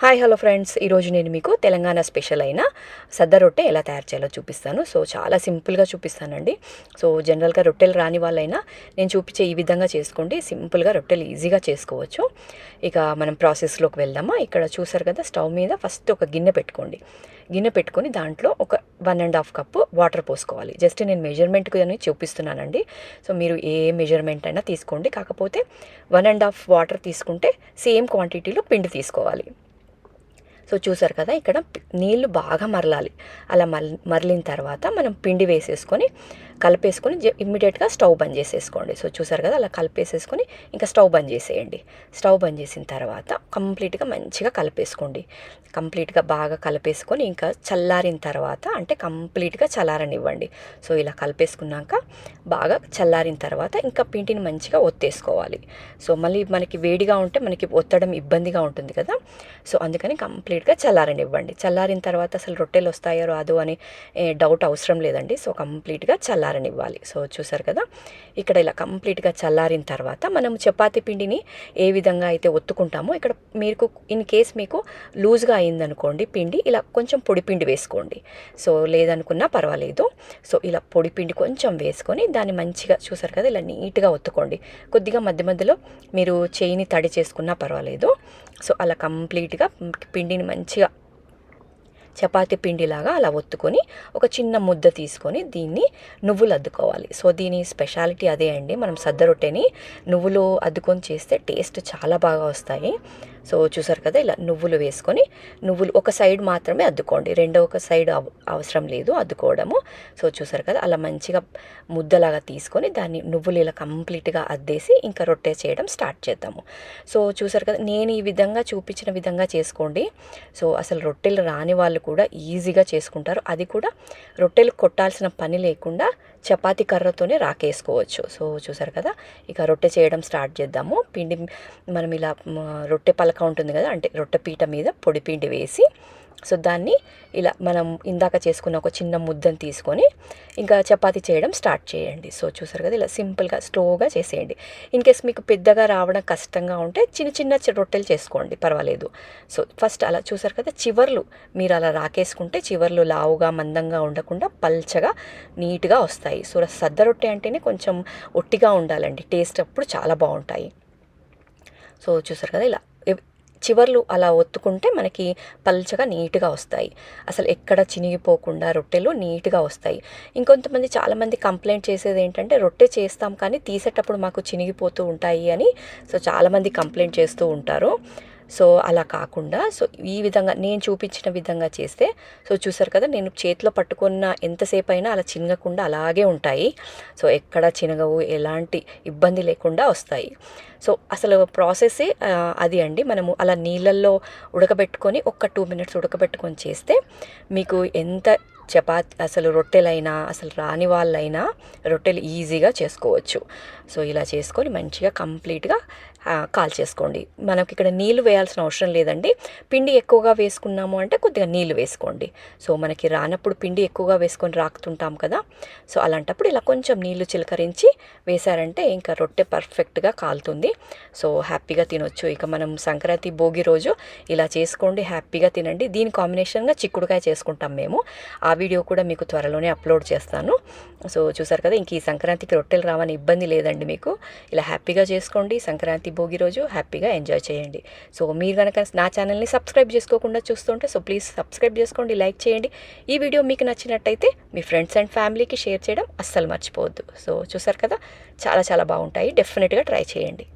Hi hello friends ఈరోజు నేను మీకు తెలంగాణ స్పెషల్ అయిన సద్ద రొట్టె ఎలా తయారు చేయాలో చూపిస్తాను. సో చాలా సింపుల్గా చూపిస్తానండి. సో జనరల్గా రొట్టెలు రాని వాళ్ళైనా నేను చూపించే ఈ విధంగా చేసుకోండి. సింపుల్గా రొట్టెలు ఈజీగా చేసుకోవచ్చు. ఇక మనం ప్రాసెస్లోకి వెళ్దామా? ఇక్కడ చూసారు కదా స్టవ్ మీద ఫస్ట్ ఒక గిన్నె పెట్టుకోండి. గిన్నె పెట్టుకొని దాంట్లో ఒక one and half cup water పోసుకోవాలి. జస్ట్ నేను మెజర్మెంట్ అని చూపిస్తున్నానండి. సో మీరు ఏ మెజర్మెంట్ అయినా తీసుకోండి. కాకపోతే వన్ అండ్ హాఫ్ వాటర్ తీసుకుంటే సేమ్ క్వాంటిటీలో పిండి తీసుకోవాలి. సో చూసారు కదా ఇక్కడ నీళ్ళు బాగా మరలాలి. అలా మర్ మరలిన తర్వాత మనం పిండి వేసేసుకొని కలిపేసుకొని ఇమ్మీడియట్గా స్టవ్ బంద్ చేసేసుకోండి. సో చూసారు కదా అలా కలిపేసేసుకొని ఇంకా స్టవ్ బంద్ చేసేయండి. స్టవ్ బంద్ చేసిన తర్వాత కంప్లీట్గా మంచిగా కలిపేసుకోండి. కంప్లీట్గా బాగా కలిపేసుకొని ఇంకా చల్లారిన తర్వాత అంటే కంప్లీట్గా చల్లారనివ్వండి. సో ఇలా కలిపేసుకున్నాక బాగా చల్లారిన తర్వాత ఇంకా పిండిని మంచిగా ఒత్తేసుకోవాలి. సో మళ్ళీ మనకి వేడిగా ఉంటే మనకి ఒత్తడం ఇబ్బందిగా ఉంటుంది కదా. సో అందుకని కంప్లీట్ కంప్లీట్గా చల్లారనివ్వండి. చల్లారిన తర్వాత అసలు రొట్టెలు వస్తాయో రాదు అని డౌట్ అవసరం లేదండి. సో కంప్లీట్గా చల్లారనివ్వాలి. సో చూసారు కదా? ఇక్కడ ఇలా కంప్లీట్గా చల్లారిన తర్వాత మనం చపాతీ పిండిని ఏ విధంగా అయితే ఒత్తుకుంటామో ఇక్కడ మీకు ఇన్ కేస్ మీకు లూజ్గా అయిందనుకోండి పిండి ఇలా కొంచెం పొడి పిండి వేసుకోండి. సో లేదనుకున్నా పర్వాలేదు. సో ఇలా పొడి పిండి కొంచెం వేసుకొని దాన్ని మంచిగా చూసారు కదా? ఇలా నీట్గా ఒత్తుకోండి. కొద్దిగా మధ్య మధ్యలో మీరు చేయిని తడి చేసుకున్నా పర్వాలేదు. సో అలా కంప్లీట్గా పిండిని మంచిగా చపాతి పిండిలాగా అలా ఒత్తుకొని ఒక చిన్న ముద్ద తీసుకొని దీన్ని నువ్వులు అద్దుకోవాలి. సో దీని స్పెషాలిటీ అదే అండి. మనం సద్ద రొట్టెని నువ్వులు అద్దుకొని చేస్తే టేస్ట్ చాలా బాగా వస్తాయి. సో చూసారు కదా ఇలా నువ్వులు వేసుకొని నువ్వులు ఒక సైడ్ మాత్రమే అద్దుకోండి. రెండో ఒక సైడ్ అవసరం లేదు అద్దుకోవడము. సో చూసారు కదా అలా మంచిగా ముద్దలాగా తీసుకొని దాన్ని నువ్వులు ఇలా కంప్లీట్గా అద్దేసి ఇంకా రొట్టె చేయడం స్టార్ట్ చేద్దాము. సో చూసారు కదా నేను ఈ విధంగా చూపించిన విధంగా చేసుకోండి. సో అసలు రొట్టెలు రాని వాళ్ళు కూడా ఈజీగా చేసుకుంటారు. అది కూడా రొట్టెలు కొట్టాల్సిన పని లేకుండా చపాతి కర్రతోనే రాకేసుకోవచ్చు. సో చూసారు కదా? ఇక రొట్టె చేయడం స్టార్ట్ చేద్దాము. పిండి మనం ఇలా రొట్టె పలక ఉంటుంది కదా? అంటే రొట్టె పీట మీద పొడి పిండి వేసి సో దాన్ని ఇలా మనం ఇందాక చేసుకున్న ఒక చిన్న ముద్దను తీసుకొని ఇంకా చపాతీ చేయడం స్టార్ట్ చేయండి. సో చూసారు కదా ఇలా సింపుల్గా స్లోగా చేసేయండి. ఇన్ కేస్ మీకు పెద్దగా రావడం కష్టంగా ఉంటే చిన్న చిన్న రొట్టెలు చేసుకోండి పర్వాలేదు. సో ఫస్ట్ అలా చూసారు కదా చివర్లు మీరు అలా రాకేసుకుంటే చివర్లు లావుగా మందంగా ఉండకుండా పల్చగా నీట్గా వస్తాయి. సో సద్ద రొట్టె అంటేనే కొంచెం ఒట్టిగా ఉండాలండి. టేస్ట్ అప్పుడు చాలా బాగుంటాయి. సో చూసారు కదా ఇలా చివర్లు అలా ఒత్తుకుంటే మనకి పల్చగా నీట్గా వస్తాయి. అసలు ఎక్కడ చినిగిపోకుండా రొట్టెలు నీట్గా వస్తాయి. ఇంకొంతమంది చాలామంది కంప్లైంట్ చేసేది ఏంటంటే రొట్టె చేస్తాం కానీ తీసేటప్పుడు మాకు చినిగిపోతూ ఉంటాయి అని. సో చాలామంది కంప్లైంట్ చేస్తూ ఉంటారు. సో అలా కాకుండా సో ఈ విధంగా నేను చూపించిన విధంగా చేస్తే సో చూసారు కదా నేను చేతిలో పట్టుకున్న ఎంతసేపు అయినా అలా చినగకుండా అలాగే ఉంటాయి. సో ఎక్కడ చినగవు ఎలాంటి ఇబ్బంది లేకుండా వస్తాయి. సో అసలు ప్రాసెస్సే అది అండి. మనము అలా నీళ్ళల్లో ఉడకబెట్టుకొని ఒక్క టూ మినిట్స్ ఉడకబెట్టుకొని చేస్తే మీకు ఎంత చపాతి అసలు రొట్టెలైనా అసలు రాని వాళ్ళైనా రొట్టెలు ఈజీగా చేసుకోవచ్చు. సో ఇలా చేసుకొని మంచిగా కంప్లీట్గా కాల్ చేసుకోండి. మనకి ఇక్కడ నీళ్ళు వేయాల్సిన అవసరం లేదండి. పిండి ఎక్కువగా వేసుకున్నాము అంటే కొద్దిగా నీళ్ళు వేసుకోండి. సో మనకి రానప్పుడు పిండి ఎక్కువగా వేసుకొని రాకుతుంటాం కదా. సో అలాంటప్పుడు ఇలా కొంచెం నీళ్ళు చిలకరించి వేశారంటే ఇంకా రొట్టె పర్ఫెక్ట్గా కాలుతుంది. సో హ్యాపీగా తినొచ్చు. ఇక మనం సంక్రాంతి భోగి రోజు ఇలా చేసుకోండి హ్యాపీగా తినండి. దీని కాంబినేషన్గా చిక్కుడుకాయ చేసుకుంటాం మేము. ఆ వీడియో కూడా మీకు త్వరలోనే అప్లోడ్ చేస్తాను. సో చూసారు కదా ఇంక ఈ సంక్రాంతికి రొట్టెలు రావని ఇబ్బంది లేదండి మీకు. ఇలా హ్యాపీగా చేసుకోండి. సంక్రాంతి భోగి రోజు హ్యాపీగా ఎంజాయ్ చేయండి. సో మీరు కనుక నా ఛానల్ని సబ్స్క్రైబ్ చేసుకోకుండా చూస్తుంటే సో ప్లీజ్ సబ్స్క్రైబ్ చేసుకోండి లైక్ చేయండి. ఈ వీడియో మీకు నచ్చినట్టయితే మీ ఫ్రెండ్స్ అండ్ ఫ్యామిలీకి షేర్ చేయడం అస్సలు మర్చిపోవద్దు. సో చూసారు కదా? చాలా చాలా బాగుంటాయి. డెఫినెట్గా ట్రై చేయండి.